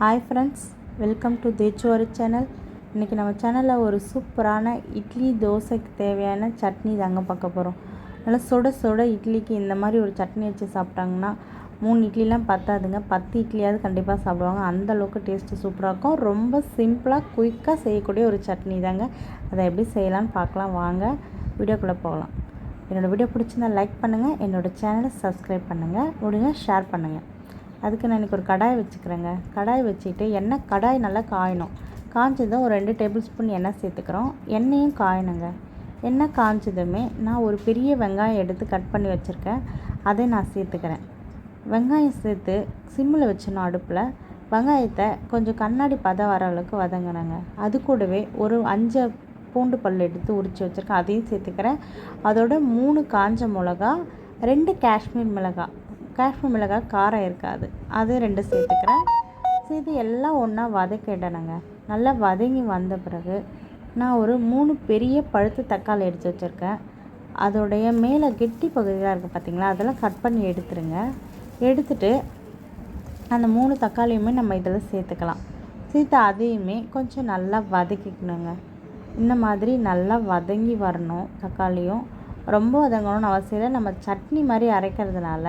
Hi friends welcome to தேச்சோரு channel இன்றைக்கி நம்ம சேனலில் ஒரு சூப்பரான இட்லி தோசைக்கு தேவையான சட்னி தாங்க பார்க்க போகிறோம் நல்லா சுட சுட இட்லிக்கு இந்த மாதிரி ஒரு சட்னி வச்சு சாப்பிட்டாங்கன்னா மூணு இட்லிலாம் பத்தாதுங்க. பத்து இட்லியாவது கண்டிப்பாக சாப்பிடுவாங்க. அந்த அளவுக்கு டேஸ்ட்டு சூப்பராக இருக்கும். ரொம்ப சிம்பிளாக குயிக்காக செய்யக்கூடிய ஒரு சட்னி தாங்க. அதை எப்படி செய்யலான்னு பார்க்கலாம். வாங்க வீடியோக்குள்ளே போகலாம். என்னோடய வீடியோ பிடிச்சிருந்தா லைக் பண்ணுங்கள் என்னோடய சேனலை சப்ஸ்கிரைப் பண்ணுங்கள் முடிஞ்சா ஷேர் பண்ணுங்கள் அதுக்கு நான் இன்றைக்கி ஒரு கடாய் வச்சுக்கிறேங்க. கடாய் வச்சுட்டு எண்ணெய் கடாய் நல்லா காயணும். காய்ச்சதும் ஒரு ரெண்டு டேபிள் ஸ்பூன் எண்ணெய் சேர்த்துக்கிறோம். எண்ணெயும் காயணுங்க. எண்ணெய் காய்ச்சதுமே நான் ஒரு பெரிய வெங்காயம் எடுத்து கட் பண்ணி வச்சுருக்கேன். அதை நான் சேர்த்துக்கிறேன். வெங்காயம் சேர்த்து சிம்மில் வச்சிடணும் அடுப்பில். வெங்காயத்தை கொஞ்சம் கண்ணாடி பதம் வர அளவுக்கு வதங்கினாங்க அது கூடவே ஒரு அஞ்சு பூண்டு பல் எடுத்து உரித்து வச்சுருக்கேன். அதையும் சேர்த்துக்கிறேன். அதோட மூணு காஞ்ச மிளகா ரெண்டு காஷ்மீர் மிளகாய் காஷ்மீர் மிளகாய் காரம் இருக்காது. அது ரெண்டு சேர்த்துக்கிறேன். சேர்த்து எல்லாம் ஒன்றா வதக்கிடணுங்க. நல்லா வதங்கி வந்த பிறகு நான் ஒரு மூணு பெரிய பழுத்து தக்காளி எடுத்து வச்சுருக்கேன். அதோடைய மேலே கெட்டி பகுதியாக இருக்குது பார்த்திங்களா அதெல்லாம் கட் பண்ணி எடுத்துருங்க. எடுத்துட்டு அந்த மூணு தக்காளியுமே நம்ம இதில் சேர்த்துக்கலாம். சேர்த்து அதையுமே கொஞ்சம் நல்லா வதக்கிக்கணுங்க. இந்த மாதிரி நல்லா வதங்கி வரணும் தக்காளியும். ரொம்ப வதங்கணும்னு அவசியம் இல்லை. நம்ம சட்னி மாதிரி அரைக்கிறதுனால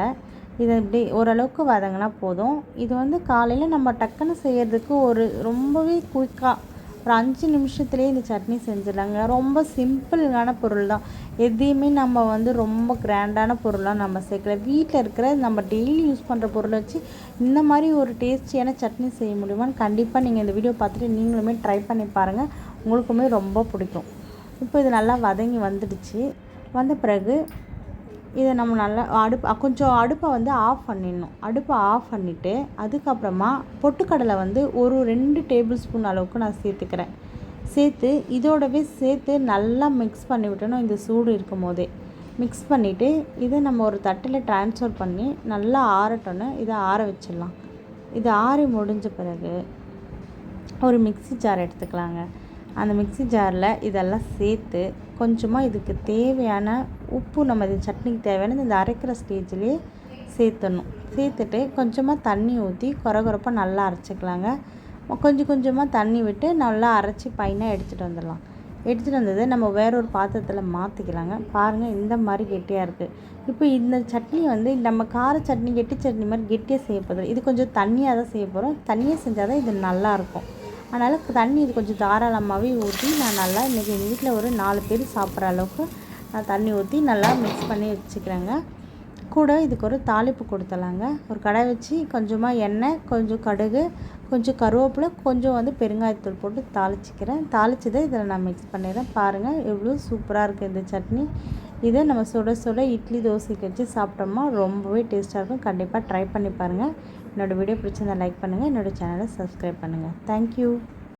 இதை இப்படி ஓரளவுக்கு வதங்கினா போதும். இது வந்து காலையில் நம்ம டக்குன்னு செய்கிறதுக்கு ஒரு ரொம்பவே குயிக்காக ஒரு அஞ்சு நிமிஷத்துலேயே இந்த சட்னி செஞ்சிடலாங்க. ரொம்ப சிம்பிளான பொருள் தான் எதையுமே நம்ம வந்து ரொம்ப கிராண்டான பொருளாக நம்ம சேர்க்கல. வீட்டில் இருக்கிற நம்ம டெய்லி யூஸ் பண்ணுற பொருளை வச்சு இந்த மாதிரி ஒரு டேஸ்டியான சட்னி செய்ய முடியுமான்னு கண்டிப்பாக நீங்கள் இந்த வீடியோ பார்த்துட்டு நீங்களுமே ட்ரை பண்ணி பாருங்கள் உங்களுக்குமே ரொம்ப பிடிக்கும். இப்போ இது நல்லா வதங்கி வந்துடுச்சு. வந்த பிறகு இதை நம்ம நல்லா அடுப்பு கொஞ்சம் அடுப்பை வந்து ஆஃப் பண்ணிடணும். அடுப்பை ஆஃப் பண்ணிவிட்டு அதுக்கப்புறமா பொட்டுக்கடலை வந்து ஒரு ரெண்டு டேபிள் ஸ்பூன் அளவுக்கு நான் சேர்த்துக்கிறேன். சேர்த்து இதோடவே சேர்த்து நல்லா மிக்ஸ் பண்ணி விட்டணும் இந்த சூடு இருக்கும் போதே மிக்ஸ் பண்ணிவிட்டு இதை நம்ம ஒரு தட்டில் ட்ரான்ஸ்ஃபர் பண்ணி நல்லா ஆறட்டோன்னு இதை ஆற வச்சிடலாம். இது ஆறி முடிஞ்ச பிறகு ஒரு மிக்சி ஜார் எடுத்துக்கலாங்க. அந்த மிக்சி ஜாரில் இதெல்லாம் சேர்த்து கொஞ்சமாக இதுக்கு தேவையான உப்பு நம்ம இது சட்னிக்கு தேவையான இந்த அரைக்கிற ஸ்டேஜ்லேயே சேர்த்துடணும் சேர்த்துட்டு கொஞ்சமாக தண்ணி ஊற்றி குறகுறப்பாக நல்லா அரைச்சிக்கலாங்க. கொஞ்சம் கொஞ்சமாக தண்ணி விட்டு நல்லா அரைச்சி பையனாக எடுத்துகிட்டு வந்துடலாம். எடுத்துகிட்டு வந்ததை நம்ம வேற ஒரு பாத்திரத்தில் மாற்றிக்கலாங்க பாருங்கள் இந்த மாதிரி கெட்டியாக இருக்குது இப்போ இந்த சட்னி வந்து நம்ம கார சட்னி கெட்டி சட்னி மாதிரி கெட்டியாக செய்ய போதும் இது கொஞ்சம் தண்ணியாக தான் செய்ய போகிறோம் தண்ணியாக செஞ்சால் தான் இது நல்லாயிருக்கும் அதனால் தண்ணி இது கொஞ்சம் தாராளமாகவே ஊற்றி நான் நல்லா இன்றைக்கி எங்கள் வீட்டில் ஒரு நாலு பேர் சாப்பிட்ற அளவுக்கு நான் தண்ணி ஊற்றி நல்லா மிக்ஸ் பண்ணி வச்சுக்கிறேங்க. கூட இதுக்கு ஒரு தாளிப்பு கொடுத்துலாங்க. ஒரு கடாய் வச்சு கொஞ்சமாக எண்ணெய் கொஞ்சம் கடுகு கொஞ்சம் கருவேப்பிலை கொஞ்சம் வந்து பெருங்காயத்தூள் போட்டு தாளிச்சிக்கிறேன். தாளிச்சதை இதில் நான் மிக்ஸ் பண்ணிடுறேன். பாருங்கள் எவ்வளோ சூப்பராக இருக்குது இந்த சட்னி. இதை நம்ம சுட சுட இட்லி தோசைக்கு வச்சு சாப்பிட்டோம்னா ரொம்பவே டேஸ்ட்டாக இருக்கும். கண்டிப்பாக ட்ரை பண்ணி பாருங்கள் என்னோடய வீடியோ பிடிச்சிருந்தா லைக் பண்ணுங்கள் என்னோடய சேனலை சப்ஸ்கிரைப் பண்ணுங்கள் தேங்க்யூ